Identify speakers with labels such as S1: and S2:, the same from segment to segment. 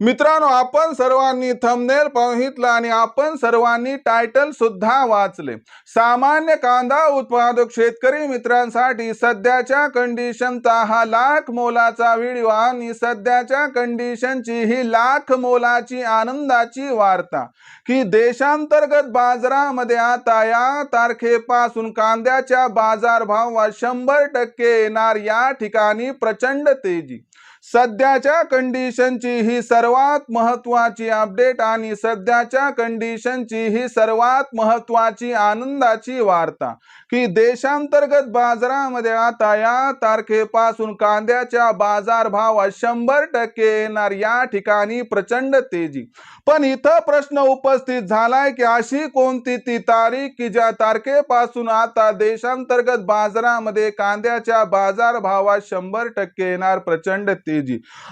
S1: मित्रांनो आपण सर्वांनी थंबनेल पाहितलं आणि आपण सर्वांनी टायटल सुद्धा वाचले. सामान्य कांदा उत्पादक शेतकरी मित्रांसाठी सध्याच्या कंडिशनचा हा लाख मोलाचा व्हिडिओ आणि सध्याच्या कंडिशनची ही लाख मोलाची आनंदाची वार्ता. की देशांतर्गत बाजारामध्ये आता या तारखेपासून कांद्याच्या बाजारभावात शंभर टक्के येणार या ठिकाणी प्रचंड तेजी. सध्याच्या कंडिशनची ही सर्वात महत्वाची अपडेट आणि सध्याच्या कंडिशनची ही सर्वात महत्वाची आनंदाची वार्ता. की देशांतर्गत बाजारामध्ये आता या तारखेपासून कांद्याच्या बाजारभावात शंभर टक्के येणार या ठिकाणी प्रचंड तेजी. पण इथं प्रश्न उपस्थित झालाय की अशी कोणती ती तारीख की ज्या तारखेपासून आता देशांतर्गत बाजारामध्ये कांद्याच्या बाजारभावात शंभर टक्के येणार प्रचंड तेजी.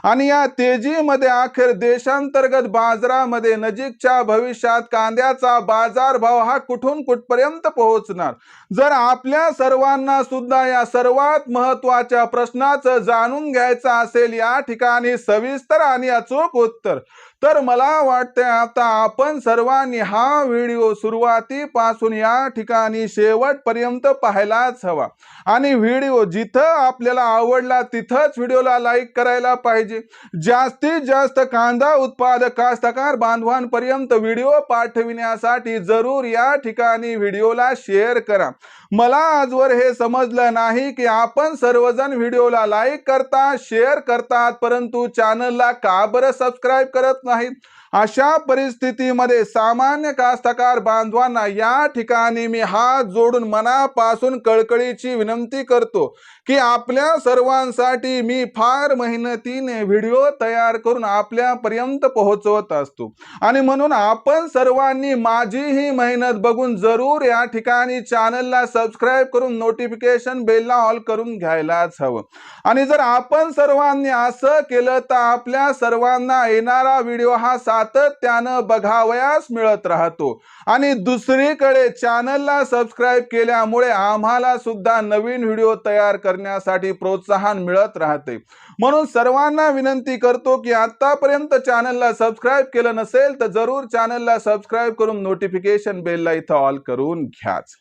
S1: आणि या तेजीमध्ये अखेर देशांतर्गत बाजारामध्ये नजीकच्या भविष्यात कांद्याचा बाजारभाव हा कुठून कुठपर्यंत पोहोचणार? जर आपल्या सर्वांना सुद्धा या सर्वात महत्त्वाच्या प्रश्नाचं जाणून घ्यायचं असेल या ठिकाणी सविस्तर आणि अचूक उत्तर तर मला वाटते आता आपण सर्वांनी हा व्हिडिओ सुरुवातीपासून या ठिकाणी शेवटपर्यंत पाहायलाच हवा. आणि व्हिडिओ जिथं आपल्याला आवडला तिथंच व्हिडिओला लाईक करायला पाहिजे. जास्तीत जास्त कांदा उत्पादक कास्तकार बांधवांपर्यंत व्हिडिओ पाठविण्यासाठी जरूर या ठिकाणी व्हिडिओला शेअर करा. मला आजवर हे समजलं नाही की आपण सर्वजण व्हिडिओला लाईक करता शेअर करतात परंतु चॅनलला का बरं सबस्क्राईब करत नाहीत. अशा परिस्थितीमध्ये सामान्य कास्तकार बांधवांना या ठिकाणी मी हात जोडून मनापासून कळकळीची विनंती करतो की आपल्या सर्वांसाठी मी फार मेहनतीने व्हिडिओ तयार करून आपल्यापर्यंत पोहोचवत असतो. आणि म्हणून आपण सर्वांनी माझी ही मेहनत बघून जरूर या ठिकाणी चॅनलला सबस्क्राईब करून नोटिफिकेशन बेलला ऑल करून घ्यायलाच हवं. आणि जर आपण सर्वांनी असं केलं तर आपल्या सर्वांना येणारा व्हिडिओ हा सातत्यानं बघावयास मिळत राहतो. आणि दुसरीकडे चॅनलला सबस्क्राईब केल्यामुळे आम्हाला सुद्धा नवीन व्हिडिओ तयार करण्यासाठी प्रोत्साहन मिळत राहते. म्हणून सर्वांना विनंती करतो की आतापर्यंत चॅनलला सबस्क्राईब केलं नसेल तर जरूर चॅनलला सबस्क्राईब करून नोटिफिकेशन बेलला इथं ऑल करून घ्याच.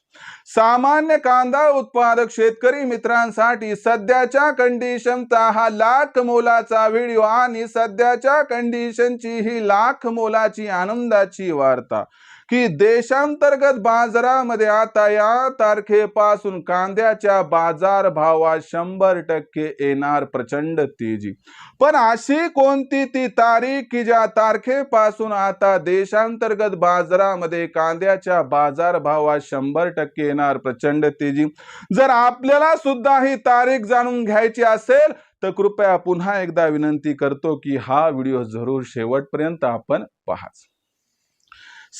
S1: सामान्य कांदा उत्पादक शेतकरी मित्रांसाठी सध्याच्या कंडिशनचा हा लाख मोलाचा व्हिडिओ आणि सध्याच्या कंडिशनची ही लाख मोलाची आनंदाची वार्ता. की देशांतर्गत बाजारामध्ये आता या तारखेपासून कांद्याच्या बाजार भावात शंभर टक्के येणार प्रचंड तेजी. पण अशी कोणती ती तारीख की ज्या तारखेपासून आता देशांतर्गत बाजारामध्ये कांद्याच्या बाजार भावात शंभर टक्के येणार प्रचंड तेजी? जर आपल्याला सुद्धा ही तारीख जाणून घ्यायची असेल तर कृपया पुन्हा एकदा विनंती करतो की हा व्हिडिओ जरूर शेवटपर्यंत आपण पहाच.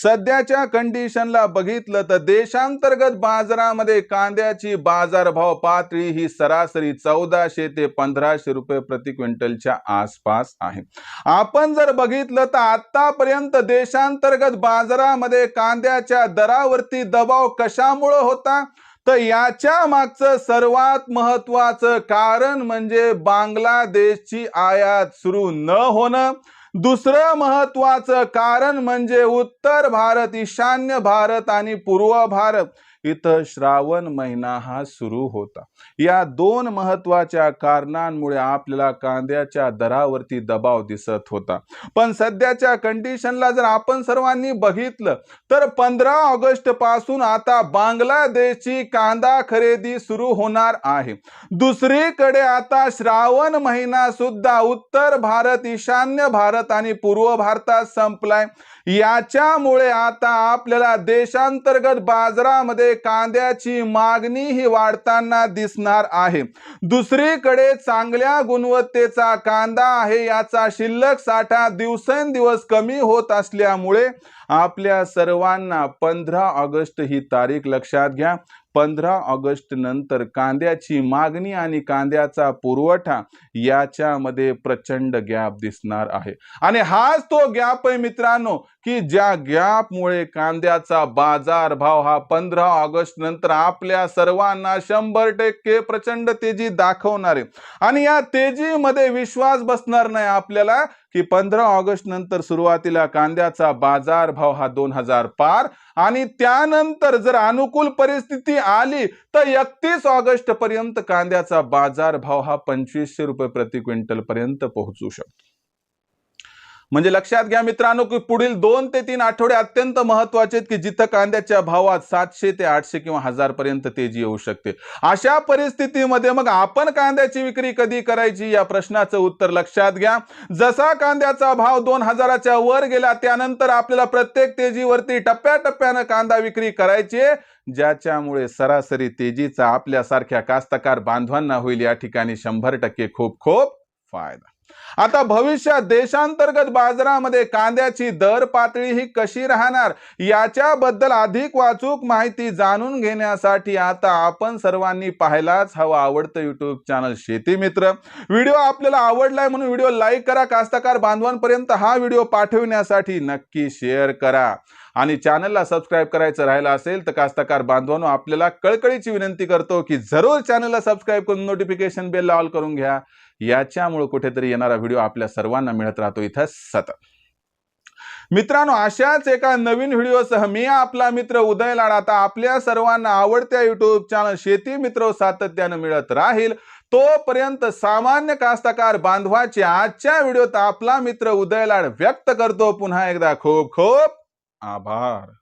S1: सध्याच्या कंडिशनला बघितलं तर देशांतर्गत बाजारामध्ये कांद्याची बाजारभाव पातळी ही सरासरी चौदाशे ते पंधराशे रुपये प्रति क्विंटलच्या आसपास आहे. आपण जर बघितलं तर आतापर्यंत देशांतर्गत बाजारामध्ये कांद्याच्या दरावरती दबाव कशामुळं होता? तर याच्या मागचं सर्वात महत्वाचं कारण म्हणजे बांगलादेशची आयात सुरू न होणं. दुसरं महत्वाचं कारण म्हणजे उत्तर भारत ईशान्य भारत आणि पूर्व भारत. इथं श्रावण महिना हा सुरू होता. या दोन महत्त्वाच्या कारणांमुळे आपल्याला कांद्याच्या दरावरती दबाव दिसत होता. पण सध्याच्या कंडिशनला जर आपण सर्वांनी बघितलं तर पंधरा ऑगस्टपासून आता बांगलादेशची कांदा खरेदी सुरू होणार आहे. दुसरीकडे आता श्रावण महिना सुद्धा उत्तर भारत ईशान्य भारत आणि पूर्व भारतात संपलाय. याच्यामुळे आता आपल्याला देशांतर्गत बाजारामध्ये कांद्याची मागणी ही वाढताना दिसणार आहे. दुसरीकडे चांगल्या गुणवत्तेचा कांदा आहे याचा शिल्लक साठा दिवसेंदिवस कमी होत असल्यामुळे आपल्या सर्वांना पंधरा ऑगस्ट ही तारीख लक्षात घ्या. पंधरा ऑगस्ट नंतर कांद्याची मागणी आणि कांद्याचा पुरवठा याच्यामध्ये प्रचंड गॅप दिसणार आहे. आणि हाच तो गॅप आहे मित्रांनो की ज्या गॅपमुळे कांद्याचा बाजार भाव हा पंधरा ऑगस्ट नंतर आपल्या सर्वांना शंभर टक्के प्रचंड तेजी दाखवणार आहे. आणि या तेजीमध्ये विश्वास बसणार नाही आपल्याला की पंधरा ऑगस्ट नंतर सुरुवातीला कांद्याचा बाजार भाव हा दोन हजार पार आणि त्यानंतर जर अनुकूल परिस्थिती आली तर एकतीस ऑगस्ट पर्यंत कांद्याचा बाजार भाव हा पंचवीसशे रुपये प्रति क्विंटल पर्यंत पोहोचू शकतो. म्हणजे लक्षात घ्या मित्रांनो की पुढील दोन ते तीन आठवडे अत्यंत महत्त्वाचे आहेत की जिथं कांद्याच्या भावात सातशे ते आठशे किंवा हजार पर्यंत तेजी येऊ शकते. अशा परिस्थितीमध्ये मग आपण कांद्याची विक्री कधी करायची? या प्रश्नाचं उत्तर लक्षात घ्या. जसा कांद्याचा भाव दोन हजाराच्या वर गेला त्यानंतर आपल्याला प्रत्येक तेजीवरती टप्प्याटप्प्यानं कांदा विक्री करायची ज्याच्यामुळे सरासरी तेजीचा आपल्यासारख्या कास्तकार बांधवांना होईल या ठिकाणी शंभर टक्के खूप खूप फायदा. आता भविष्यात देशांतर्गत बाजारामध्ये कांद्याची दर पातळी ही कशी राहणार याच्याबद्दल अधिक वाचूक माहिती जाणून घेण्यासाठी आता आपण सर्वांनी पाहायलाच हवं आवडतं युट्यूब चॅनल शेती मित्र. व्हिडिओ आपल्याला आवडलाय म्हणून व्हिडिओ लाईक करा कास्तकार बांधवांपर्यंत हा व्हिडिओ पाठविण्यासाठी नक्की शेअर करा. आणि चॅनलला सबस्क्राईब करायचं राहिलं असेल तर कास्तकार बांधवांनो आपल्याला कळकळीची विनंती करतो की जरूर चॅनलला सबस्क्राईब करून नोटिफिकेशन बेल ऑल करून घ्या. याच्यामुळे कुठेतरी येणारा व्हिडिओ आपल्या सर्वांना मिळत राहतो इथं सतत. मित्रांनो अशाच एका नवीन व्हिडिओसह मी आपला मित्र उदय लाड. आता आपल्या सर्वांना आवडत्या युट्यूब चॅनल शेती मित्र सातत्यानं मिळत राहील. तोपर्यंत सामान्य कास्तकार बांधवाचे आजच्या व्हिडिओत आपला मित्र उदय लाड व्यक्त करतो. पुन्हा एकदा खूप खूप आभार.